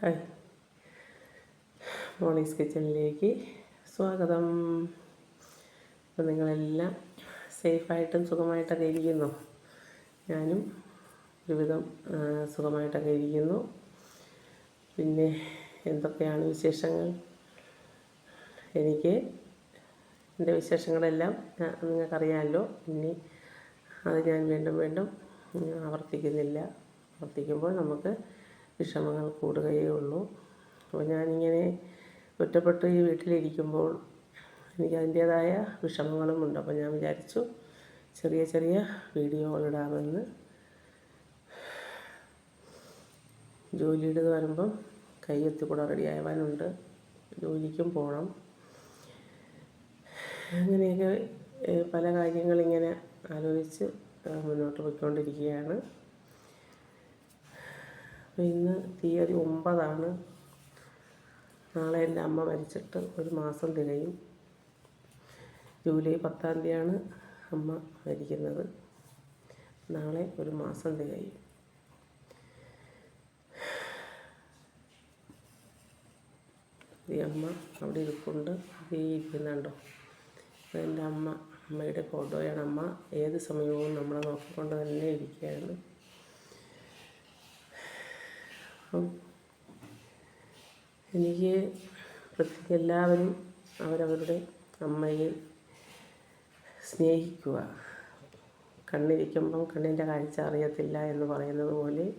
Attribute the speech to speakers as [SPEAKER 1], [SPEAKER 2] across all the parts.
[SPEAKER 1] Hi. മോണീസ് കിച്ചണിലേക്ക് സ്വാഗതം. അപ്പം നിങ്ങളെല്ലാം സേഫായിട്ടും സുഖമായിട്ടൊക്കെ ഇരിക്കുന്നു? ഞാനും ഒരുവിധം സുഖമായിട്ടൊക്കെ ഇരിക്കുന്നു. പിന്നെ എന്തൊക്കെയാണ് വിശേഷങ്ങൾ? എനിക്ക് എന്റെ വിശേഷങ്ങളെല്ലാം നിങ്ങൾക്കറിയാമല്ലോ. ഇനി അത് ഞാൻ വീണ്ടും വീണ്ടും ആവർത്തിക്കുന്നില്ല. ആവർത്തിക്കുമ്പോൾ നമുക്ക് വിഷമങ്ങൾ കൂടുകയേ ഉള്ളൂ. അപ്പോൾ ഞാനിങ്ങനെ ഒറ്റപ്പെട്ട് ഈ വീട്ടിലിരിക്കുമ്പോൾ എനിക്ക് അതിന്റേതായ വിഷമങ്ങളും ഉണ്ട് അപ്പോൾ ഞാൻ വിചാരിച്ചു ചെറിയ ചെറിയ വീഡിയോകളിടാമെന്ന് ജോലിയുടെ വരുമ്പം കൈയെത്തി കൂടെ റെഡിയാവാനുണ്ട് ജോലിക്കും പോകണം അങ്ങനെയൊക്കെ പല കാര്യങ്ങളിങ്ങനെ ആലോചിച്ച് മുന്നോട്ട് പോയിക്കൊണ്ടിരിക്കുകയാണ്. ഇന്ന് തീയതി ഒമ്പതാണ്. നാളെ എന്റെ അമ്മ മരിച്ചിട്ട് ഒരു മാസം തികയും. ജൂലൈ പത്താം തീയതിയാണ് അമ്മ മരിക്കുന്നത്. നാളെ ഒരു മാസം തികയും. ഈ അമ്മ അവിടെ ഇരിപ്പുണ്ട്. ഈ ഇരിക്കുന്നുണ്ടോ? എന്റെ അമ്മ അമ്മയുടെ ഫോട്ടോയാണ് അമ്മ. ഏത് സമയവും നമ്മളെ നോക്കിക്കൊണ്ട് തന്നെ ഇരിക്കുകയാണ്. അപ്പം എനിക്ക് പ്രത്യേക എല്ലാവരും അവരവരുടെ അമ്മയെ സ്നേഹിക്കുക. കണ്ണിരിക്കുമ്പം കണ്ണിന്റെ കാഴ്ച അറിയത്തില്ല എന്ന് പറയുന്നത് പോലെ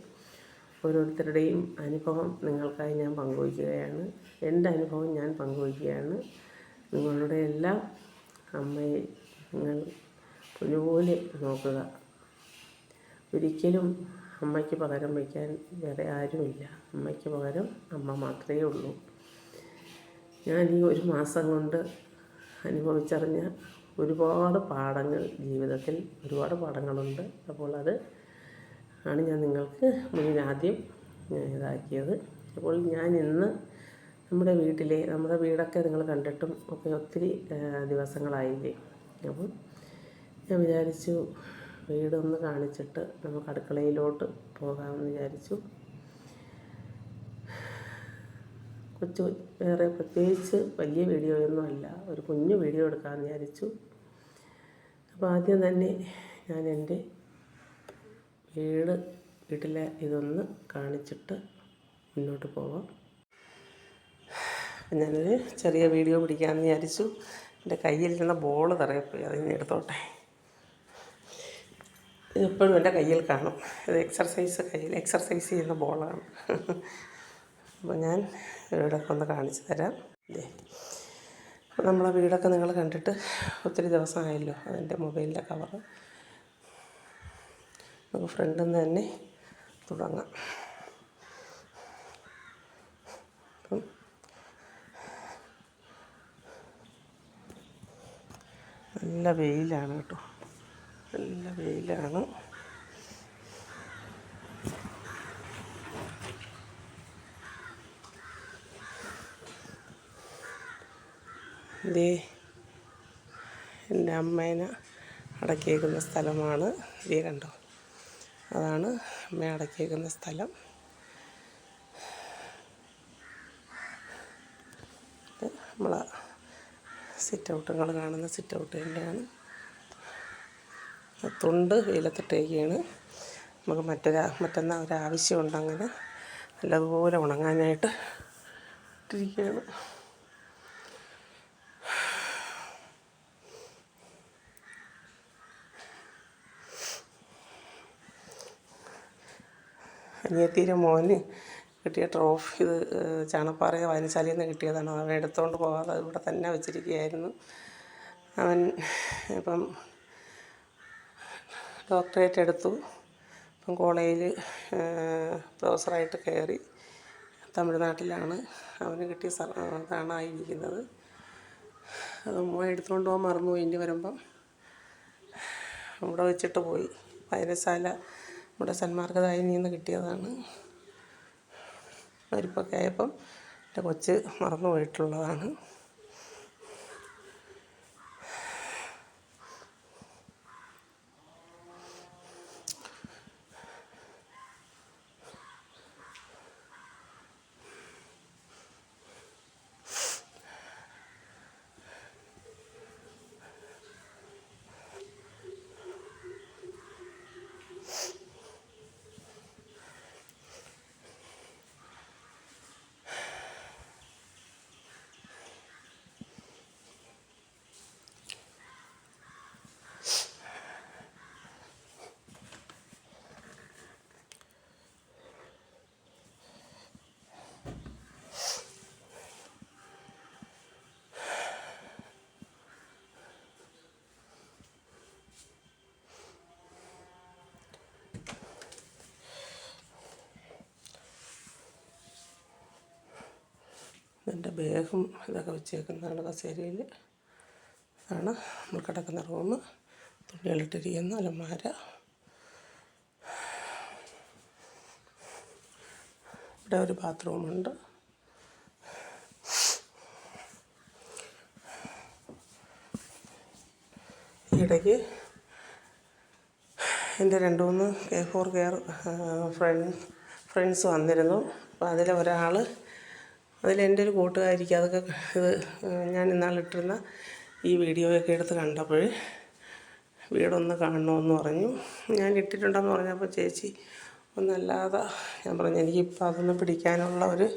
[SPEAKER 1] ഓരോരുത്തരുടെയും അനുഭവം നിങ്ങൾക്കായി ഞാൻ പങ്കുവയ്ക്കുകയാണ്. എന്റെ അനുഭവം ഞാൻ പങ്കുവയ്ക്കുകയാണ്. നിങ്ങളുടെ എല്ലാം അമ്മയെ നിങ്ങൾ ഒരുപോലെ നോക്കുക. ഒരിക്കലും അമ്മയ്ക്ക് പകരം വയ്ക്കാൻ വേറെ ആരുമില്ല. അമ്മയ്ക്ക് പകരം അമ്മ മാത്രമേ ഉള്ളൂ. ഞാൻ ഈ ഒരു മാസം കൊണ്ട് അനുഭവിച്ചറിഞ്ഞ ഒരുപാട് പാഠങ്ങൾ ജീവിതത്തിൽ ഒരുപാട് പാഠങ്ങളുണ്ട്. അപ്പോൾ അത് ആണ് ഞാൻ നിങ്ങൾക്ക് മുന്നിൽ ആദ്യം ഇതാക്കിയത്. അപ്പോൾ ഞാൻ ഇന്ന് നമ്മുടെ വീട്ടിലെ നമ്മുടെ വീടൊക്കെ നിങ്ങൾ കണ്ടിട്ടും ഒക്കെ ഒത്തിരി ദിവസങ്ങളായില്ലേ അപ്പം ഞാൻ വിചാരിച്ചു വീടൊന്ന് കാണിച്ചിട്ട് നമുക്ക് അടുക്കളയിലോട്ട് പോകാമെന്ന് വിചാരിച്ചു. കൊച്ചു വേറെ പ്രത്യേകിച്ച് വലിയ വീഡിയോ ഒന്നും അല്ല ഒരു കുഞ്ഞു വീഡിയോ എടുക്കാമെന്ന് വിചാരിച്ചു. അപ്പോൾ ആദ്യം തന്നെ ഞാൻ എന്റെ വീട് വീട്ടിലെ ഇതൊന്ന് കാണിച്ചിട്ട് മുന്നോട്ട് പോവാം. ഞാനൊരു ചെറിയ വീഡിയോ പിടിക്കാമെന്ന് വിചാരിച്ചു. എന്റെ കയ്യിലിരുന്ന ബോൾ തറയപ്പോയി അതിന് എടുത്തോട്ടെ. ഇതെപ്പോഴും എന്റെ കയ്യിൽ കാണും. ഇത് എക്സർസൈസ് കയ്യിൽ എക്സർസൈസ് ചെയ്യുന്ന ബോളാണ് അപ്പോൾ ഞാൻ വീടൊക്കെ ഒന്ന് കാണിച്ചു തരാം. അപ്പോൾ നമ്മളെ വീടൊക്കെ നിങ്ങൾ കണ്ടിട്ട് ഒത്തിരി ദിവസമായല്ലോ അതിന്റെ മൊബൈലിന്റെ കവർ നമുക്ക് ഫ്രണ്ടിൽ നിന്ന് തന്നെ തുടങ്ങാം. നല്ല വെയിലാണ് കേട്ടോ. നല്ല വെയിലാണ്. എന്റെ അമ്മേനെ അടക്കിയേക്കുന്ന സ്ഥലമാണ്. ഇതേ കണ്ടോ? അതാണ് അമ്മ അടക്കിയേക്കുന്ന സ്ഥലം. നമ്മളെ സിറ്റ് ഔട്ടുകൾ കാണുന്ന സിറ്റ് ഔട്ട് തന്നെയാണ്. തുണ്ട് വെയിലത്തിട്ടേക്കാണ് നമുക്ക് മറ്റൊരാ മറ്റന്നാ ഒരാവശ്യമുണ്ട് അങ്ങനെ. നല്ലതുപോലെ ഉണങ്ങാനായിട്ട് ഇട്ടിരിക്കുകയാണ്. അനിയത്തിയുടെ മോന് കിട്ടിയ ട്രോഫി ഇത് ചാണപ്പാറയെ ചാണപ്പാറ വായനശാലയിൽ നിന്ന് കിട്ടിയതാണ്. അവൻ എടുത്തുകൊണ്ട് പോകാതെ ഇവിടെ തന്നെ വെച്ചിരിക്കുകയായിരുന്നു. അവൻ ഇപ്പം ഡോക്ടറേറ്റ് എടുത്തു. ഇപ്പം കോളേജിൽ പ്രൊഫസറായിട്ട് കയറി തമിഴ്നാട്ടിലാണ്. അവന് കിട്ടിയ ഇതാണ് ആയിരിക്കുന്നത്. അത് മോൻ എടുത്തുകൊണ്ട് പോകാൻ മറന്നുപോയി ഇനി വരുമ്പം ഇവിടെ വെച്ചിട്ട് പോയി. വായനശാല ഇവിടെ സന്മാർഗതായി നിന്ന് കിട്ടിയതാണ്. വരിപ്പൊക്കെ ആയപ്പം എന്റെ കൊച്ച് മറന്നു പോയിട്ടുള്ളതാണ്. എന്റെ ബാഗും ഇതൊക്കെ വെച്ചേക്കുന്നതാണ് കസേരയിൽ. ആണ് നമ്മൾ കിടക്കുന്ന റൂം. തുണികളിട്ടിരിക്കുന്ന അലമാര. ഇവിടെ ഒരു ബാത്റൂമുണ്ട് ഇടയ്ക്ക് എന്റെ രണ്ട് മൂന്ന് K for care friend friends വന്നിരുന്നു. അപ്പോൾ അതിൽ ഒരാൾ അതിലെന്റെ ഒരു കൂട്ടുകാരിക്ക് അതൊക്കെ ഇത് ഞാൻ ഇന്നാളിട്ടിരുന്ന ഈ വീഡിയോയൊക്കെ എടുത്ത് കണ്ടപ്പോൾ വീടൊന്ന് കാണണമെന്ന് പറഞ്ഞു. ഞാൻ ഇട്ടിട്ടുണ്ടെന്ന് പറഞ്ഞപ്പോൾ ചേച്ചി ഒന്നല്ലാതെ ഞാൻ പറഞ്ഞു എനിക്കിപ്പോൾ അതൊന്നും പിടിക്കാനുള്ള ഒരു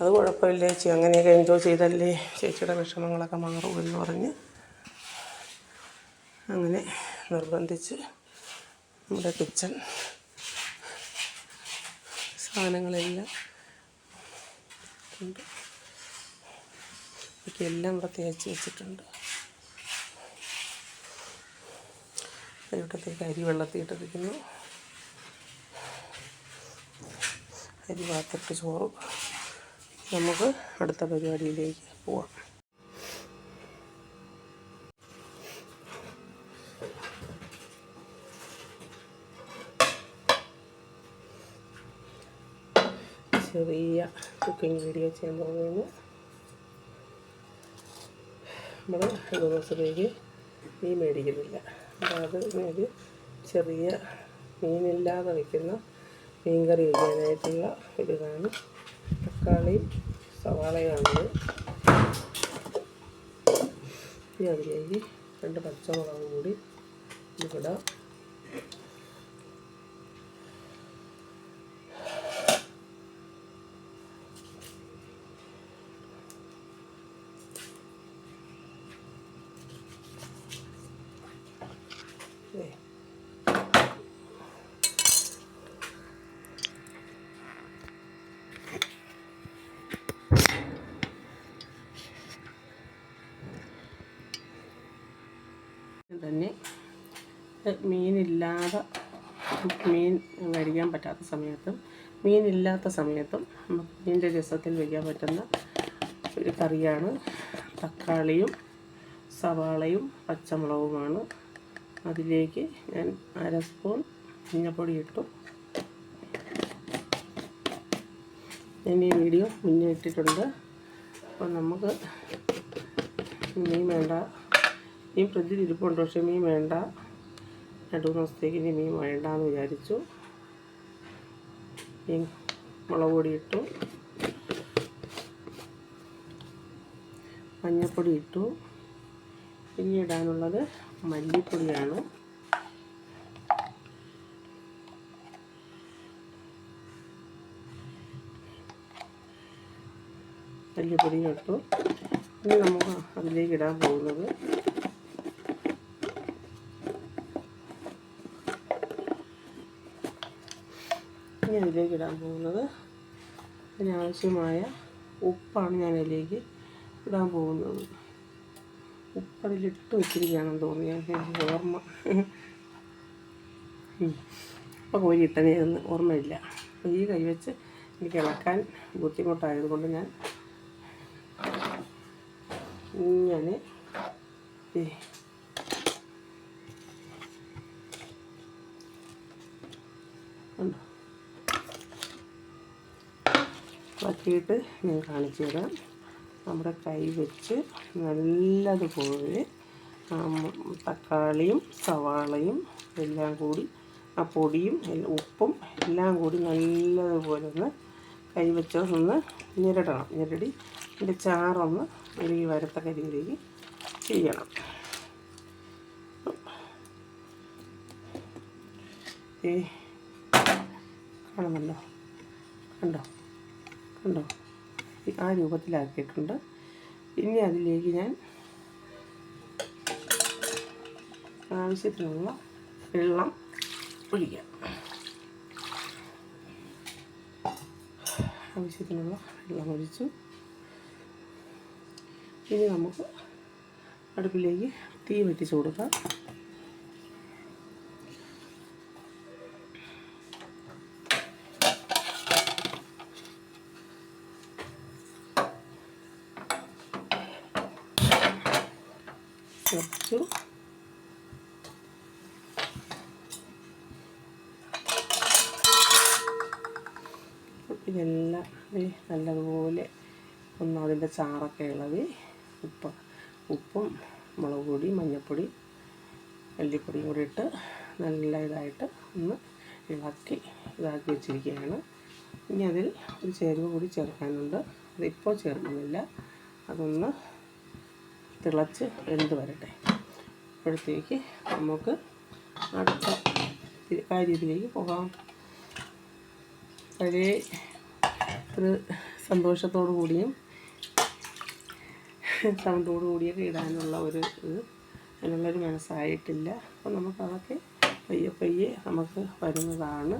[SPEAKER 1] അത് കുഴപ്പമില്ല ചേച്ചി അങ്ങനെയൊക്കെ എൻജോയ് ചെയ്തല്ലേ ചേച്ചിയുടെ വിഷമങ്ങളൊക്കെ മാറുമെന്ന് പറഞ്ഞ് അങ്ങനെ നിർബന്ധിച്ച് നമ്മുടെ കിച്ചൺ സാധനങ്ങളെല്ലാം ഉണ്ട് ഇതൊക്കെ എല്ലാം ഇവിടെ തേച്ച് വെച്ചിട്ടുണ്ട്. ഇവിടത്തേക്ക് അരി വെള്ളത്തിയിട്ടിരിക്കുന്നു അരി വാത്തിട്ട് ചോറ്. നമുക്ക് അടുത്ത പരിപാടിയിലേക്ക് പോവാം. ചെറിയ കുക്കിംഗ് വീഡിയോ ചെയ്യാൻ പോകുന്നു. നമ്മൾ രണ്ട് ദിവസത്തേക്ക് മീൻ മേടിക്കുന്നില്ല. അപ്പോൾ അത് ഒരു ചെറിയ മീനില്ലാതെ വയ്ക്കുന്ന മീൻ കറി വയ്ക്കാനായിട്ടുള്ള ഒരിതാണ് തക്കാളിയും സവാളയാണത് ഇനി അതിലേക്ക് രണ്ട് പച്ചമുളകും കൂടി ഇടാം ദേ. തന്നെ മീനില്ലാതെ മീൻ കഴിക്കാൻ പറ്റാത്ത സമയത്തും മീനില്ലാത്ത സമയത്തും മീനിന്റെ രസത്തിൽ വയ്ക്കാൻ പറ്റുന്ന ഒരു കറിയാണ്. തക്കാളിയും സവാളയും പച്ചമുളകുമാണ്. അതിലേക്ക് ഞാൻ അര സ്പൂൺ മഞ്ഞൾപ്പൊടി ഇട്ടു. ഞാൻ ഈ വീഡിയോ മുന്നേ ഇട്ടിട്ടുണ്ട്. അപ്പോൾ നമുക്ക് മീൻ വേണ്ട. ഈ ഫ്രിഡ്ജിൽ ഇരിപ്പുണ്ട് പക്ഷേ മീൻ വേണ്ട. രണ്ട് മൂന്ന് ദിവസത്തേക്ക് ഇനി മീൻ വേണ്ടാന്ന് വിചാരിച്ചു. മീൻ മുളക് പൊടി ഇട്ടു. മഞ്ഞൾപ്പൊടി ഇട്ടു. ഇനി ഇടാനുള്ളത് മല്ലിപ്പൊടിയാണ്. മല്ലിപ്പൊടി ഇട്ടു. ഇനി നമുക്ക് അതിലേക്ക് ഇടാൻ പോകുന്നത് ഇനി ഇതിലേക്ക് ഇടാൻ പോകുന്നത് അതിനാവശ്യമായ ഉപ്പാണ് ഞാൻ ഇതിലേക്ക് ഇടാൻ പോകുന്നത്. ഉപ്പതിലിട്ട് വെച്ചിരിക്കുകയാണെന്ന് തോന്നി എനിക്ക് ഓർമ്മ. ഇപ്പം കോരി ഇട്ടതേന്ന് ഓർമ്മയില്ല. അപ്പോൾ ഈ കൈ വെച്ച് എനിക്ക് ഇളക്കാൻ ബുദ്ധിമുട്ടായതുകൊണ്ട് ഞാൻ ഇങ്ങനെ ഉണ്ടോ വറ്റിയിട്ട് ഞാൻ കാണിച്ചു തരാം. നമ്മുടെ കൈ വെച്ച് നല്ലതുപോലെ തക്കാളിയും സവാളയും എല്ലാം കൂടി ആ പൊടിയും ഉപ്പും എല്ലാം കൂടി നല്ലതുപോലെ ഒന്ന് കൈവച്ചൊന്ന് ഞെരടണം. ഞെരടി അതിന്റെ ചാറൊന്ന് ഒരു വരത്തക്ക രീതിയിൽ ചെയ്യണം. കാണുന്നുണ്ടോ? കണ്ടോ? കണ്ടോ ആ രൂപത്തിലാക്കിയിട്ടുണ്ട്. ഇനി അതിലേക്ക് ഞാൻ ആവശ്യത്തിനുള്ള വെള്ളം ഒഴിക്കാം. ആവശ്യത്തിനുള്ള വെള്ളം ഒഴിച്ചു. ഇനി നമുക്ക് അടുപ്പിലേക്ക് തീ വെട്ടിച്ച് കൊടുക്കാം. കുറച്ചു ഇതെല്ലാം നല്ലതുപോലെ ഒന്ന് അതിന്റെ ചാറൊക്കെ ഇളവി ഉപ്പ് ഉപ്പും മുളക് പൊടി മഞ്ഞൾപ്പൊടി മല്ലിപ്പൊടിയും കൂടി ഇട്ട് നല്ല ഇതായിട്ട് ഒന്ന് ഇളക്കി ഇതാക്കി വെച്ചിരിക്കുകയാണ്. ഇനി അതിൽ ഒരു ചേരുവ കൂടി ചേർക്കാനുണ്ട്. അതിപ്പോൾ ചേർക്കുന്നില്ല. അതൊന്ന് തിളച്ച് വെന്ത് വരട്ടെ. അപ്പോഴത്തേക്ക് നമുക്ക് അടുത്ത കാര്യത്തിലേക്ക് പോകാം. പഴയ ഒരു സന്തോഷത്തോടു കൂടിയും സൗണ്ടോടു കൂടിയൊക്കെ ഇടാനുള്ള ഒരു ഇത് അതിനുള്ളൊരു മനസ്സായിട്ടില്ല. അപ്പോൾ നമുക്കതൊക്കെ പയ്യെ പയ്യെ നമുക്ക് വരുന്നതാണ്.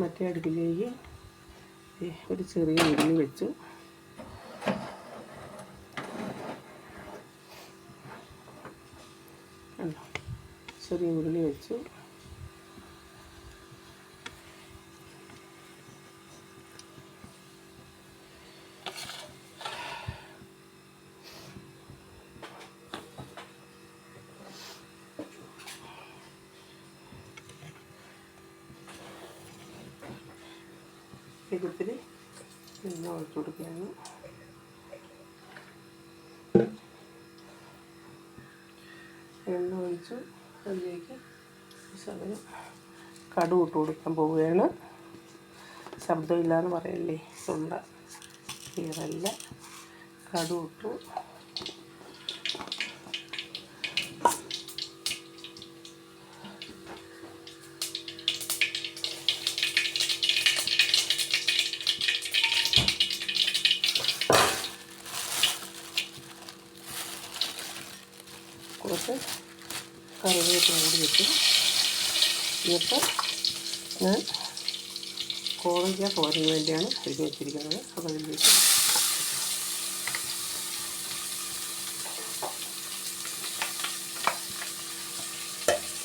[SPEAKER 1] മറ്റേ അടുപ്പിലേക്ക് ഒരു ചെറിയ ഉരുളി വെച്ചു. ചെറിയ ഉരുളി വെച്ചു. ഇതിൽ എണ്ണ ഒഴിച്ചു കൊടുക്കുകയാണ്. എണ്ണ ഒഴിച്ചു അതിലേക്ക് സമയം കടു ഇട്ട് കൊടുക്കാൻ പോവുകയാണ്. ശബ്ദമില്ല എന്ന് പറയല്ലേ? തൊണ്ട ക്ലിയറല്ല കടു ഇട്ടു. എന്നിട്ട് ഞാൻ കോവയ്ക്ക തോരന് വേണ്ടിയാണ് അരിഞ്ഞ് വെച്ചിരിക്കുന്നത്. അപ്പോൾ അതിലേക്ക്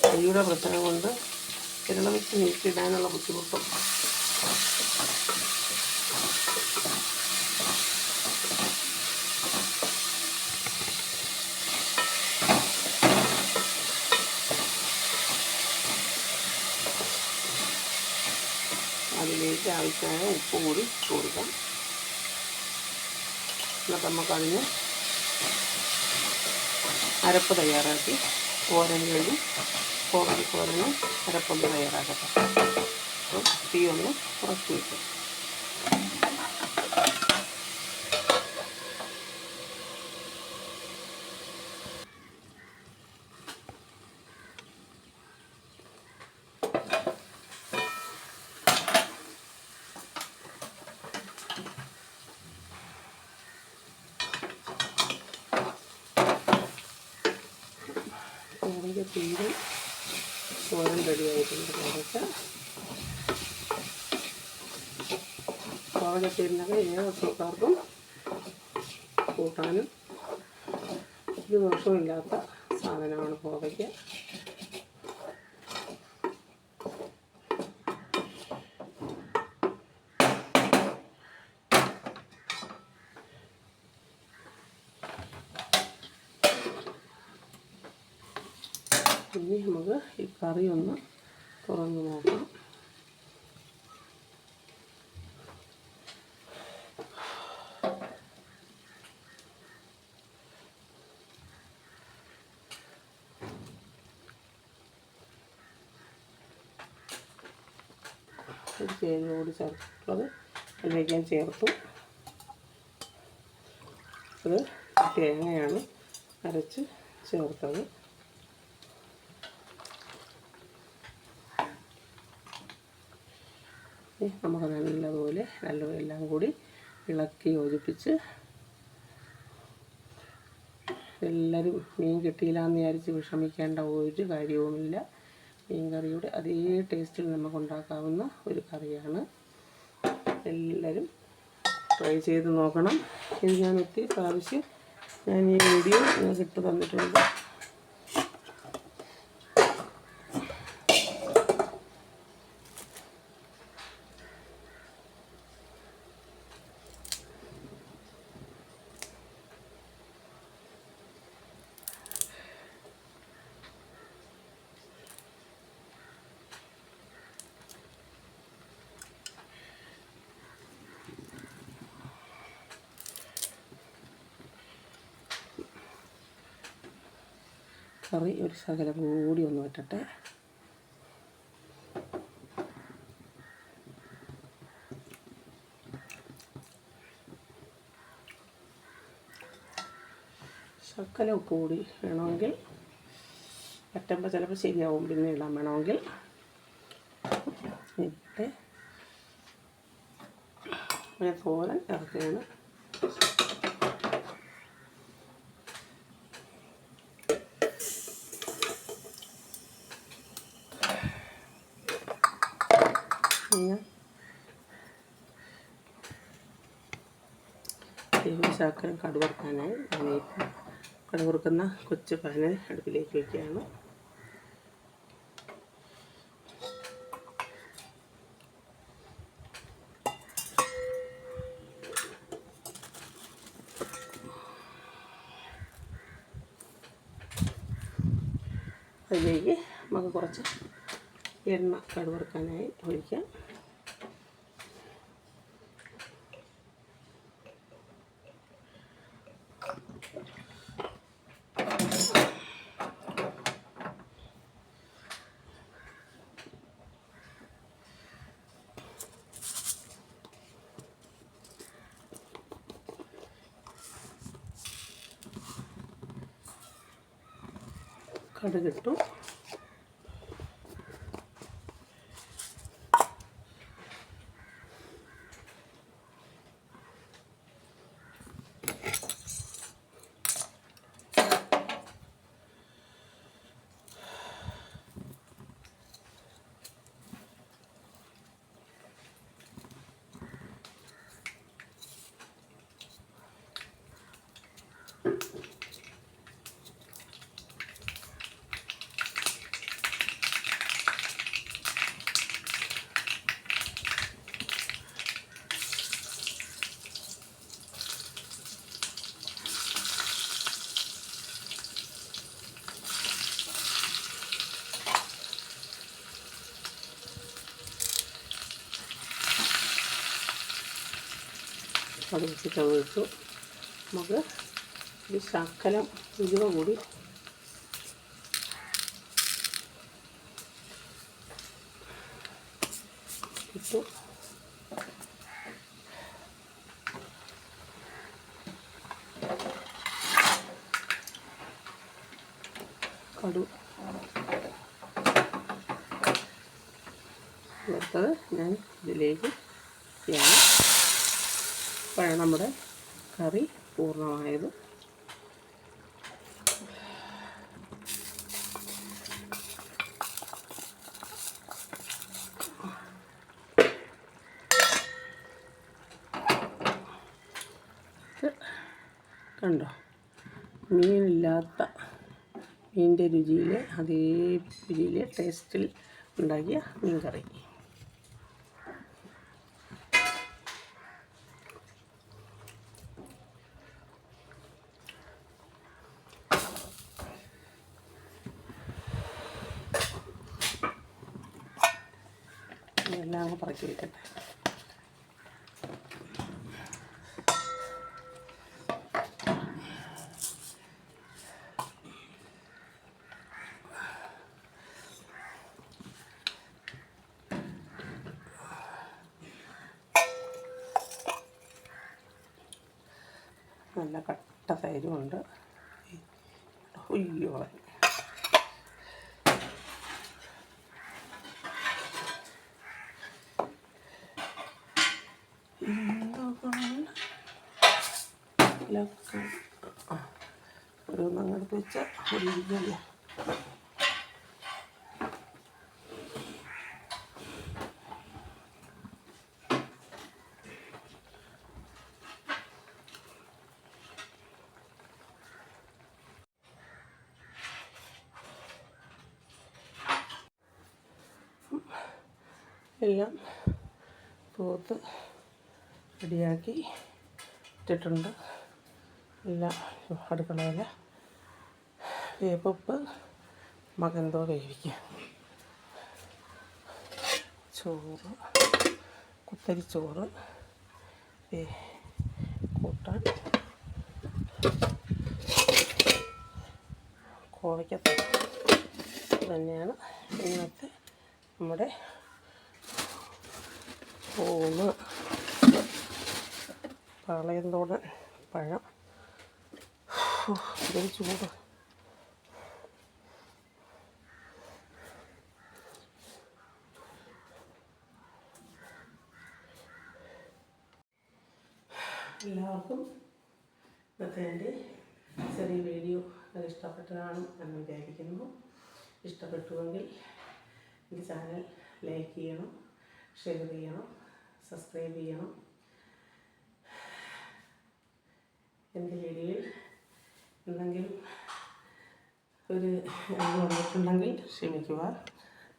[SPEAKER 1] കൈയുടെ പ്രശ്നം കൊണ്ട് കിരണം വെച്ച് നീക്കിയിടാനുള്ള ബുദ്ധിമുട്ടും അതിലേക്ക് ആവശ്യമായ ഉപ്പ് കൂടി കൊടുക്കാം. എന്നിട്ട് നമുക്കതിന് അരപ്പ് തയ്യാറാക്കി വേണ്ടി കോവരി തോരന് അരപ്പൊന്ന് തയ്യാറാക്കട്ടെ. അപ്പോൾ തീ ഒന്ന് കുറച്ച് വയ്ക്കും കോവയ്ക്ക തീരെ തോരൻ റെഡിയായിട്ടുണ്ട് കോവയ്ക്ക കോവയ്ക്ക തീരിനൊക്കെ ഏത് അസുഖക്കാർക്കും കൂട്ടാനും ഒരു ദോഷമില്ലാത്ത സാധനമാണ് കോവയ്ക്ക ഇനി നമുക്ക് ഈ കറി ഒന്ന് തുറന്ന് നോക്കാം. ഒരു ചേരുവ ചേർത്തിട്ടുള്ളത് ചേർത്തു. അത് തേങ്ങയാണ് അരച്ച് ചേർത്തത്. ഇനി നമുക്ക് നല്ലതുപോലെ നല്ലപോലെ എല്ലാം കൂടി ഇളക്കി യോജിപ്പിച്ച് എല്ലാവരും മീൻ കിട്ടിയില്ല എന്ന് വിചാരിച്ച് വിഷമിക്കേണ്ട ഒരു കാര്യവുമില്ല. മീൻ കറിയുടെ അതേ ടേസ്റ്റിൽ നമുക്ക് ഉണ്ടാക്കാവുന്ന ഒരു കറിയാണ്. എല്ലാവരും ട്രൈ ചെയ്ത് നോക്കണം. ഇത് ഞാൻ ഒത്തിരി പ്രാവശ്യം ഞാൻ ഈ വീഡിയോ നിങ്ങൾക്ക് ഇട്ട് തന്നിട്ടുണ്ട്. കറി ഒരു ശകലം കൂടി ഒന്ന് വറ്റട്ടെ ശക്കല കൂടി വേണമെങ്കിൽ പറ്റുമ്പോൾ ചിലപ്പോൾ ശരിയാവും പിന്നെ ഇടാൻ വേണമെങ്കിൽ. ഇട്ട് തോരൻ ഇറക്കുകയാണ്. പിന്നെ ഈ ശർക്കര കടുവറുക്കാനായി കടുവറുക്കുന്ന കൊച്ചു പാന് അടുപ്പിലേക്ക് വയ്ക്കുകയാണ് അതിലേക്ക് നമുക്ക് കുറച്ച് എണ്ണ കടുവറുക്കാനായി ഒഴിക്കാം. এটা একটু അത് വെച്ചിട്ട് നമുക്ക് ഒരു ശക്കലം ഉലുവ കൂടി. ഇട്ടു. കടു. ഞാൻ ഇതിലേക്ക് ചെയ്യാം ഇപ്പോഴാണ് നമ്മുടെ കറി പൂർണമായത്. കണ്ടോ? മീനില്ലാത്ത മീനിന്റെ രുചിയിൽ അതേ രുചിയിൽ ടേസ്റ്റിൽ ഉണ്ടാക്കിയ മീൻ കറി ഇതെല്ലാം അങ്ങ് പറക്കി വെക്കട്ടെ നല്ല കട്ട തൈരുമുണ്ട് അയ്യോ ഓരോന്ന് അങ്ങോട്ട് വെച്ച ഒരു ഇരിക്കല്ലേ എല്ലാം തൂത്ത് റെഡിയാക്കി ഇട്ടിട്ടുണ്ട്. എല്ലാം അടുക്കളയിൽ വേപ്പുപ്പ് മകന്തോ വേവിക്കുക ചോറ് കുത്തരിച്ചോറ് കൂട്ടാൻ കോവയ്ക്ക വയ്ക്കത്തുള്ളൂ തന്നെയാണ് ഇന്നത്തെ നമ്മുടെ ഊണ് പാളയന്തോടൻ പഴം. ഇതൊരു എല്ലാവർക്കും ഇന്നത്തെ എന്റെ ചെറിയ വീഡിയോ അത് ഇഷ്ടപ്പെട്ട് കാണും എന്ന് വിചാരിക്കുന്നു. ഇഷ്ടപ്പെട്ടുവെങ്കിൽ എന്റെ ചാനൽ ലൈക്ക് ചെയ്യണം ഷെയർ ചെയ്യണം സബ്സ്ക്രൈബ് ചെയ്യണം. എന്റെ വീഡിയോയിൽ എന്തെങ്കിലും ഒരു ഇത് വന്നിട്ടുണ്ടെങ്കിൽ ക്ഷമിക്കുക.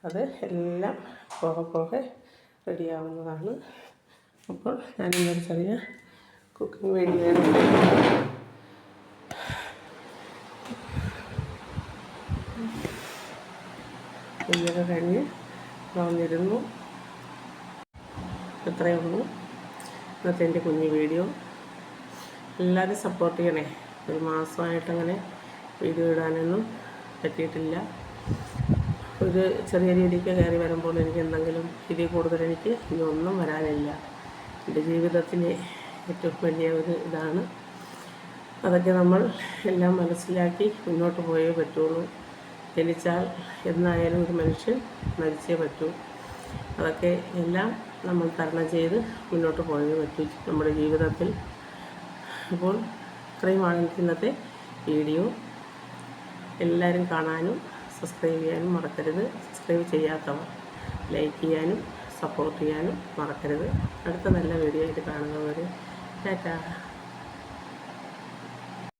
[SPEAKER 1] അത് എല്ലാം പോകെ പോകെ റെഡിയാവുന്നതാണ്. അപ്പോൾ ഞാനിന്നൊരു ചെറിയ കുക്കിംഗ് വേണ്ടി ഇന്നലെ കഴിഞ്ഞ് വന്നിരുന്നു. ഇത്രയേ ഉള്ളൂ. ഇന്നത്തെ എന്റെ കുഞ്ഞു വീഡിയോ. എല്ലാവരും സപ്പോർട്ട് ചെയ്യണേ. ഒരു മാസമായിട്ടങ്ങനെ വീഡിയോ ഇടാനൊന്നും പറ്റിയിട്ടില്ല. ഒരു ചെറിയ രീതിക്ക് കയറി വരുമ്പോൾ എനിക്ക് എന്തെങ്കിലും ഇതിൽ കൂടുതൽ എനിക്ക് ഇതൊന്നും വരാനില്ല. എന്റെ ജീവിതത്തിന് ഏറ്റവും വലിയ ഒരു ഇതാണ്. അതൊക്കെ നമ്മൾ എല്ലാം മനസ്സിലാക്കി മുന്നോട്ട് പോയേ പറ്റുള്ളൂ. ജനിച്ചാൽ എന്നായാലും ഒരു മനുഷ്യൻ മരിച്ചേ പറ്റൂ. അതൊക്കെ എല്ലാം നമ്മൾ തരണം ചെയ്ത് മുന്നോട്ട് പോയേ പറ്റൂ നമ്മുടെ ജീവിതത്തിൽ. അപ്പോൾ ഇത്രയുമാണ് എനിക്ക് ഇന്നത്തെ വീഡിയോ. എല്ലാവരും കാണാനും സബ്സ്ക്രൈബ് ചെയ്യാനും മറക്കരുത്. സബ്സ്ക്രൈബ് ചെയ്യാത്തവർ ലൈക്ക് ചെയ്യാനും സപ്പോർട്ട് ചെയ്യാനും മറക്കരുത്. അടുത്ത നല്ല വീഡിയോ ആയിട്ട് കാണുന്നവർ ടാറ്റാ.